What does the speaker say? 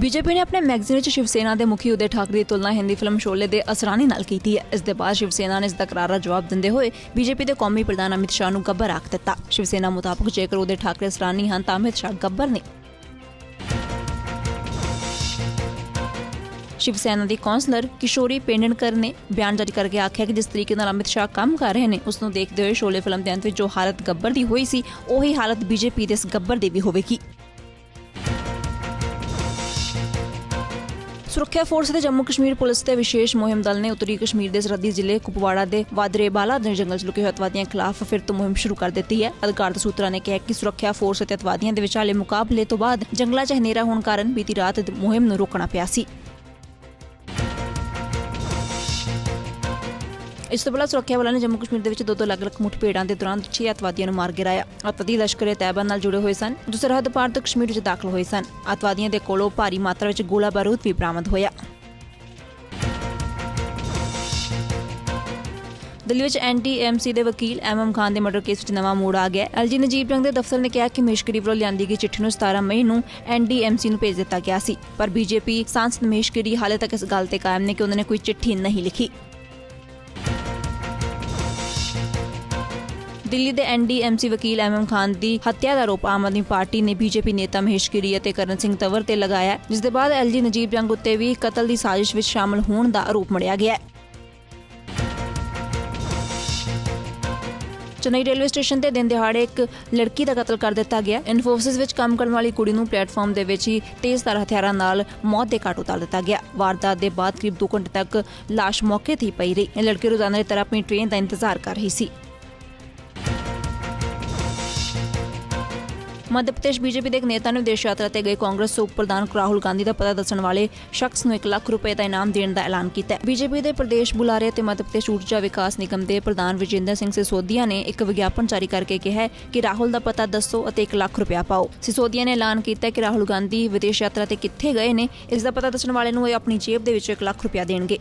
BJP ਨੇ ਆਪਣੇ magazine ਵਿੱਚ ਸ਼ਿਵ ਸੈਨਾ ਦੇ ਮੁਖੀ ਉਦੇ ਠਾਕਰੇ ਦੀ ਤੁਲਨਾ ਹਿੰਦੀ ਫਿਲਮ ਸ਼ੋਲੇ ਦੇ ਅਸਰਾਨੀ ਨਾਲ ਕੀਤੀ ਹੈ। ਇਸ ਦੇ ਬਾਅਦ ਸ਼ਿਵ ਸੈਨਾ ਨੇ ਇਸ ਦਾ ਕਰਾਰਾ ਜਵਾਬ ਦਿੰਦੇ ਹੋਏ ਬੀਜੇਪੀ ਦੇ ਕੌਮੀ ਪ੍ਰਧਾਨ ਅਮਿਤ ਸ਼ਾਹ ਨੂੰ ਗੱਬਰ ਆਖ ਦਿੱਤਾ। ਸ਼ਿਵ ਸੈਨਾ ਮੁਤਾਬਕ ਜੇਕਰ ਉਦੇ ਠਾਕਰੇ ਅਸਰਾਨੀ ਹਨ ਤਾਂ ਅਮਿਤ ਸ਼ਾਹ ਗੱਬਰ ਨੇ। ਸ਼ਿਵ ਸੈਨਾ ਦੀ ਕੌਂਸਲਰ ਕਿਸ਼ੋਰੀ ਪੇਂਡਨਕਰ ਨੇ ਬਿਆਨ ਜਾਰੀ ਕਰਕੇ ਆਖਿਆ ਕਿ ਜਿਸ ਤਰੀਕੇ ਨਾਲ ਅਮਿਤ ਸ਼ਾਹ ਕੰਮ ਕਰ ਰਹੇ ਨੇ ਉਸ ਨੂੰ ਦੇਖਦੇ ਹੋਏ ਸ਼ੋਲੇ ਫਿਲਮ ਦੇ ਅੰਤ ਵਿੱਚ ਜੋ ਹਾਲਤ ਗੱਬਰ ਦੀ ਹੋਈ ਸੀ, ਉਹੀ ਹਾਲਤ ਬੀਜੇਪੀ ਦੇ ਇਸ ਗੱਬਰ ਦੀ ਵੀ ਹੋਵੇਗੀ। ਸੁਰੱਖਿਆ ਫੋਰਸ ਦੇ ਜੰਮੂ ਕਸ਼ਮੀਰ ਪੁਲਿਸ ਦੇ ਵਿਸ਼ੇਸ਼ ਮੁਹਿੰਮ ਦਲ ਨੇ ਉੱਤਰੀ ਕਸ਼ਮੀਰ ਦੇ ਸਰਹੱਦੀ ਜ਼ਿਲ੍ਹੇ ਕੁਪਵਾੜਾ ਦੇ ਵਾਦਰੇਬਾਲਾ ਦੇ ਜੰਗਲ 'ਚ ਲੁਕੇ ਹੋਏ ਅਤਵਾਦੀਆਂ ਖਿਲਾਫ ਫਿਰ ਤੋਂ ਮੁਹਿੰਮ ਸ਼ੁਰੂ ਕਰ ਦਿੱਤੀ ਹੈ। ਅਧਿਕਾਰਤ ਸੂਤਰਾਂ ਨੇ ਕਿਹਾ ਕਿ ਸੁਰੱਖਿਆ ਫੋਰਸ ਅਤੇ ਅਤਵਾਦੀਆਂ ਦੇ ਵਿਚਾਲੇ ਮੁਕਾਬਲੇ ਤੋਂ ਬਾਅਦ ਜੰਗਲਾਂ 'ਚ ਹਨੇਰਾ ਹੋਣ ਕਾਰਨ ਬੀਤੀ ਰਾਤ ਮੁਹਿੰਮ ਨੂੰ ਰੋਕਣਾ ਪਿਆ ਸੀ। ਇਸ ਤੋਂ ਪਹਿਲਾਂ ਸੁਰੱਖਿਆ ਬਲਾਂ ਨੇ ਜੰਮੂ ਕਸ਼ਮੀਰ ਦੇ ਵਿੱਚ ਦੋ ਦੋ ਅਲੱਗ-ਅਲੱਗ ਮੁੱਠਭੇੜਾਂ ਦੇ ਦੌਰਾਨ 6 ਅਤਵਾਦੀਆਂ ਨੂੰ ਮਾਰ ਗਿਰਾਇਆ। ਅਤਵਾਦੀ ਲਸ਼ਕਰ ਤੈਅਬਾ ਨਾਲ ਜੁੜੇ ਹੋਏ ਸਨ। ਜੋ ਸਰਹੱਦ ਪਾਰ ਤੋਂ ਕਸ਼ਮੀਰ ਵਿੱਚ ਦਾਖਲ ਹੋਏ ਸਨ। ਅਤਵਾਦੀਆਂ ਦੇ ਕੋਲੋਂ ਭਾਰੀ ਮਾਤਰਾ ਵਿੱਚ ਗੋਲਾ ਬਾਰੂਦ ਵੀ ਬਰਾਮਦ ਹੋਇਆ। ਦਿੱਲੀ ਵਿੱਚ ਐਨਟੀਐਮਸੀ ਦੇ ਵਕੀਲ ਐਮਐਮ ਖਾਨ ਦੇ ਮਰਡਰ ਕੇਸ ਵਿੱਚ ਨਵਾਂ ਮੋੜ ਆ ਗਿਆ। ਐਲਜੀ ਨਜੀਬ ਜੰਗ ਦੇ ਦਫ਼ਤਰ ਨੇ ਕਿਹਾ ਕਿ ਮਹੇਸ਼ਗਿਰੀ ਵੱਲੋਂ ਲਿਆਂਦੀ ਗਈ ਚਿੱਠੀ ਨੂੰ 17 ਮਈ ਨੂੰ ਐਨਡੀਐਮਸੀ ਨੂੰ ਭੇਜ ਦਿੱਤਾ ਗਿਆ ਸੀ। ਪਰ ਬੀਜੇਪੀ ਸਾਂਸਦ ਮਹੇਸ਼ਗਿਰੀ ਹਾਲੇ ਤੱਕ ਇਸ ਗੱਲ ਤੇ ਕਾਇਮ ਨੇ ਕਿ ਉਹਨਾਂ ਨੇ ਕੋਈ ਚਿੱਠੀ ਨਹੀਂ ਲਿਖੀ। ਦਿੱਲੀ ਦੇ ਐਨਡੀਐਮਸੀ ਵਕੀਲ ਐਮਐਮ ਖਾਨ ਦੀ ਹੱਤਿਆ ਦਾ ਆਰੋਪ ਆਮ ਆਦਮੀ ਪਾਰਟੀ ਨੇ ਬੀਜੇਪੀ ਨੇਤਾ ਮਹੇਸ਼ ਗਿਰੀ ਅਤੇ ਕਰਨ ਸਿੰਘ ਤਵਰ ਤੇ ਲਗਾਇਆ ਜਿਸ ਦੇ ਬਾਅਦ ਐਲਜੀ ਨਜੀਬ ਜੰਗ ਉੱਤੇ ਵੀ ਕਤਲ ਦੀ ਸਾਜ਼ਿਸ਼ ਵਿੱਚ ਸ਼ਾਮਲ ਹੋਣ ਦਾ ਆਰੋਪ ਮੜਿਆ ਗਿਆ ਹੈ। ਚੇਨਈ ਰੇਲਵੇ ਸਟੇਸ਼ਨ ਤੇ ਦਿਨ ਦਿਹਾੜੇ ਇੱਕ ਲੜਕੀ ਦਾ ਕਤਲ ਕਰ ਦਿੱਤਾ ਗਿਆ ਇਨਫੋਸਿਸ ਵਿੱਚ ਕੰਮ ਕਰਨ ਵਾਲੀ ਕੁੜੀ ਨੂੰ ਪਲੇਟਫਾਰਮ ਦੇ ਵਿੱਚ ਹੀ ਤੇਜ਼ਧਾਰ ਹਥਿਆਰਾਂ ਨਾਲ ਮੌਤ ਦੇ ਘਾਟ ਉਤਾਰ ਦਿੱਤਾ ਗਿਆ। ਵਾਰਦਾਤ ਦੇ ਬਾਅਦ ਕਰੀਬ 2 ਘੰਟੇ ਤੱਕ ਲਾਸ਼ ਮੌਕੇ ਤੇ ਹੀ ਪਈ ਰਹੀ। ਇਹ ਲੜਕੀ ਰੋਜ਼ਾਨਾ ਦੀ ਤਰ੍ਹਾਂ ਆਪਣੀ ਟ੍ਰੇਨ ਦਾ ਇੰਤਜ਼ਾਰ ਕਰ ਰਹੀ ਸੀ। ਮੱਧ ਪ੍ਰਦੇਸ਼ ਬੀਜੇਪੀ ਦੇ ਇੱਕ ਨੇਤਾ ਨੇ ਵਿਦੇਸ਼ ਯਾਤਰਾ ਤੇ ਗਏ ਕਾਂਗਰਸ ਉਪ ਪ੍ਰਧਾਨ ਰਾਹੁਲ ਗਾਂਧੀ ਦਾ ਪਤਾ ਦੱਸਣ ਵਾਲੇ ਸ਼ਖਸ ਨੂੰ 1 ਲੱਖ ਰੁਪਏ ਦਾ ਇਨਾਮ ਦੇਣ ਦਾ ਐਲਾਨ ਕੀਤਾ ਹੈ। ਬੀਜੇਪੀ ਦੇ ਪ੍ਰਦੇਸ਼ ਬੁਲਾਰੇ ਅਤੇ ਮੱਧ ਪ੍ਰਦੇਸ਼ ਊਰਜਾ ਵਿਕਾਸ ਨਿਗਮ ਦੇ ਪ੍ਰਧਾਨ ਵਿਜੇਂਦਰ ਸਿੰਘ ਸਿਸੋਦੀਆ ਨੇ ਇੱਕ ਵਿਗਿਆਪਨ ਜਾਰੀ ਕਰਕੇ ਕਿਹਾ ਕਿ ਰਾਹੁਲ ਦਾ ਪਤਾ ਦੱਸੋ ਅਤੇ 1 ਲੱਖ ਰੁਪਏ ਪਾਓ। ਸਿਸੋਦੀਆ ਨੇ ਐਲਾਨ ਕੀਤਾ ਕਿ ਰਾਹੁਲ ਗਾਂਧੀ ਵਿਦੇਸ਼ ਯਾਤਰਾ ਤੇ ਕਿੱਥੇ ਗਏ ਨੇ, ਇਸ ਦਾ ਪਤਾ ਦੱਸਣ ਵਾਲੇ ਨੂੰ ਇਹ ਆਪਣੀ ਜੇਬ ਦੇ ਵਿੱਚੋਂ 1 ਲੱਖ ਰੁਪਏ ਦੇਣਗੇ।